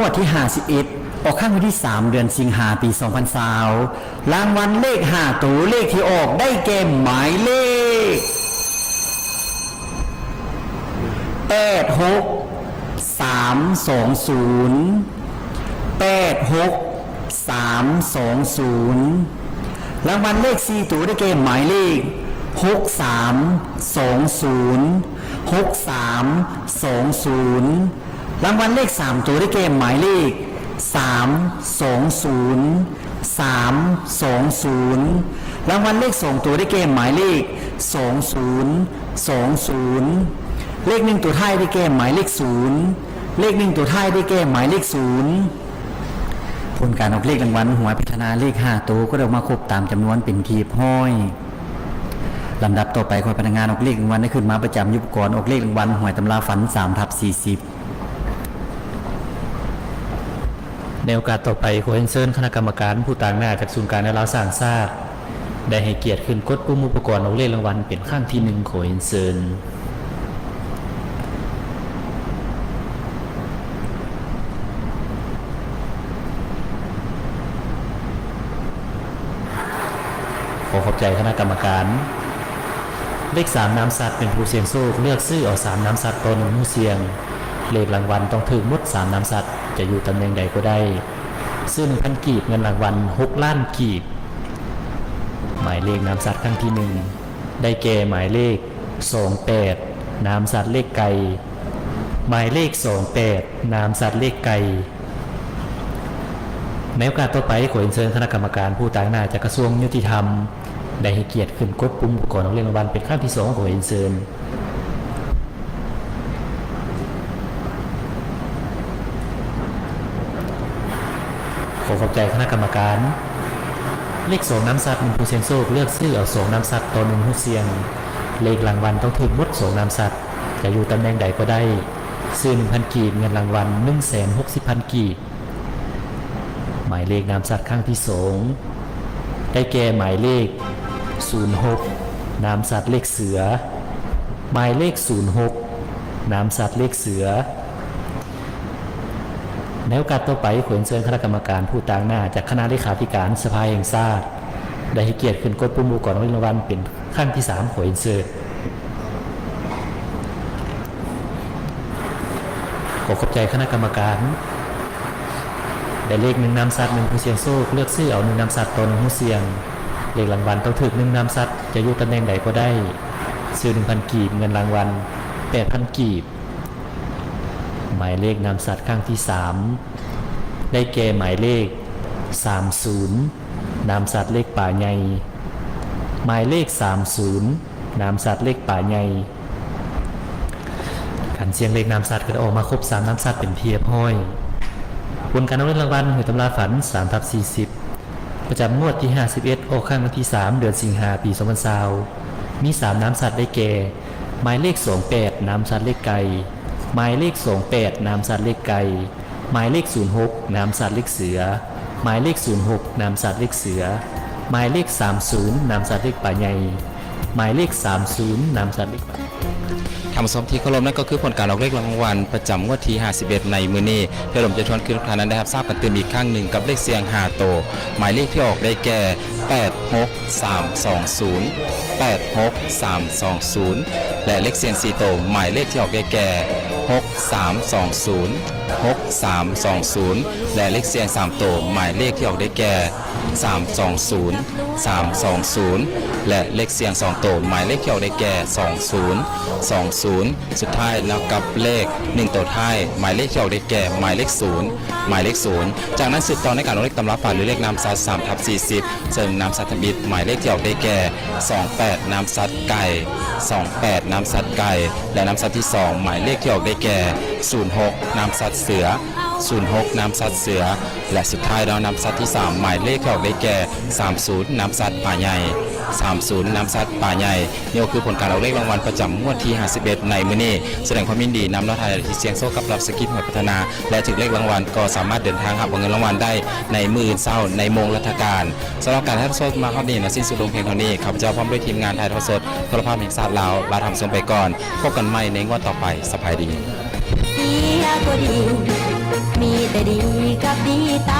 งวดที่51ออกข้างวันที่ 3 เดือนสิงหาปี2 0 2 0รางวัลเลข5ตัวเลขที่ออกได้เกมหมายเลข8 6 3 2 0 8 6 3 2 0 รางวัลเลข 4 ตัวได้เกมหมายเลข 6 3 2 0 6 3 2 0 รางวัลเลขสามตัวได้เกมหมายเลขสามสองศูนย์สามสองศูนย์รางวัลเลขสองตัวได้เกมหมายเลขสองศูนย์สองศูนย์เลขหนึ่งตัวท้ายได้เกมหมายเลขศูนย์เลขหนึ่งตัวท้ายได้เกมหมายเลขศูนย์ผลการออกเลขรางวัลหวยพิธนาเลข 5 ตัวก็ได้มาครบตามจำนวนเป็นทีพ้อยลำดับต่อไปคอยพนักงานออกเลขรางวัลได้ขึ้นมาประจำยุบก่อนออกเลขรางวัลหวยตำราฝัน3ทับ40 ในโอกาสต่อไปขอเรียนเชิญคณะกรรมการผู้ต่างหน้าจากศูนย์การและเราสร้างชาติได้ให้เกียรติขึ้นกดปุ่มอุปกรณ์ออกเลขรางวัลเป็นข้างที่หนึ่งขอเรียนเชิญขอขอบใจคณะกรรมการเลขสามน้ำสัตว์เป็นผู้เสี่ยงโชคเลือกซื้อเอาสามน้ำสัตว์ตนหนึ่งผู้เสี่ยง เลขรางวัลต้องถึงหมดสามน้ำสัตว์ จะอยู่ตำแหน่งใดก็ได้ ซึ่งพันกีบเงินรางวัลหกล้านกีบ หมายเลขน้ำสัตว์ครั้งที่หนึ่งได้แก่หมายเลขสองแปดน้ำสัตว์เลขไก่หมายเลขสองแปดน้ำสัตว์เลขไก่ในโอกาสต่อไปขอเชิญคณะกรรมการผู้ต่างหน้าจากกระทรวงยุติธรรม ได้ให้เกียรติขึ้นกดปุ่มอุปกรณ์ออกเรียนรางวัลเป็นครั้งที่สองขอเชิญ ขอขอบใจคณะกรรมการ เลขสองน้ำสัตว์หนึ่งผู้เซียงโซกเลือกซื้อเอาสองน้ำสัตว์ต่อหนึ่งผู้เซียง เลขรางวัลต้องถึงมดสองน้ำสัตว์จะอยู่ตำแหน่งใดก็ได้ ซื้อหนึ่งพันกีบเงินรางวัลหนึ่งแสนหกสิบพันกีบหมายเลขน้ำสัตว์ข้างที่สองได้แก่หมายเลข 06น้ำสัตว์เลขเสือ หมายเลข 06น้ำสัตว์เลขเสือ ในโอกาสต่อไปขอเรียนเชิญคณะกรรมการผู้ต่างหน้า จากคณะเลขาธิการสภาแห่งชาติได้ให้เกียรติขึ้นกดปุ่มอุปกรณ์รางวัลเป็นขั้นที่สามขอเรียนเชิญขอขอบใจคณะกรรมการได้เลขหนึ่งนำสัตว์หนึ่งผู้เสียงโซ่เลือกซื้อเอาหนึ่งนำสัตว์ตนผู้เสียงเลขรางวัลต้องถึกหนึ่งนำสัตว์จะอยู่ตำแหน่งใดก็ได้ ซื้อหนึ่งพันกีบเงินรางวัลแปดพันกีบ หมายเลขนำสัตว์ข้างที่สามได้แก่หมายเลขสามศูนย์นำสัตว์เลขป่าใหญ่หมายเลขสามศูนย์นำสัตว์เลขป่าใหญ่การเสียงเลขนำสัตว์ก็ออกมาครบสามนำสัตว์เป็นเทียบห้อยผลการออกรางวัลหวยตำราฝัน3ทับ40 ประจำงวดที่ 51 ออกข้างวันที่ 3 เดือนสิงหาปี2020มี 3 น้ำสัตว์ได้แก่ หมายเลข 28 น้ำสัตว์เลขไก่ หมายเลข28นามสัตว์เลขไก่หมายเลข06นามสัตว์เลขเสือ หมายเลข06นามสัตว์เลขเสือ หมายเลข30นามสัตว์เลขป่าใหญ่หมายเลข30นามสัตว์เลขป่า ทำสมที่เคารพนั่นก็คือผลการออกเลขรางวัลประจำงวดที่ 51 ในมือนี้เพื่อผมจะชวนคืนทุกท่านั้นได้รับทราบกันเตือนอีกครั้งหนึ่งกับเลขเสียง5โตวหมายเลขที่ออกได้แก่ 86320 86320 และเลขเสียง4โตวหมายเลขที่ออกได้แก่ 6320 6320 และเลขเสียง3โตวหมายเลขที่ออกได้แก่ 320 320 และเลขเสียง2โตวหมายเลขที่ออกได้แก่ 20 20 สุดท้ายแล้วกับเลข 1 ตัวท้าย หมายเลขที่ออกได้แก่ หมายเลข 0 หมายเลข 0 จากนั้นสืบต่อในการออกเลขตำราฝันหรือเลขนามซัด3ทับ40ซึ่งนามซัดทบิดหมายเลขที่ออกได้แก่ 28 นามซัดไก่ 28 นามซัดไก่ และนามซัดที่ 2 หมายเลขที่ออกได้แก่ 06 นามซัดเสือ 06น้ำซัดเสือ และสุดท้ายเราน้ำซัดที่ 3 หมายเลขที่ออกได้แก่ 30 น้ำซัดป่าใหญ่ 30 น้ำซัดป่าใหญ่นี่ก็คือผลการเอาเลขรางวัลประจำงวดที่ 51 ในมื้อนี้ แสดงความยินดีนำรถไทยที่เสียงโซ่กับรับสกิปหวพัฒนา และถึงเลขรางวัลก็สามารถเดินทางหาเงินรางวัลได้ในมืออื่นเศร้าในโมงรัฐการสำหรับการทอดสดมาครับนี้นะสิ้นสุดลงเพียงเท่านี้ข้าพเจ้าพร้อมด้วยทีมงานถ่ายทอดสดโทรภาพแห่งชาติลาวลาทำส่งไปก่อนพบกันใหม่ในงวดต่อไปสบายดีเสียก็ดี มีแต่ดีกับดีตา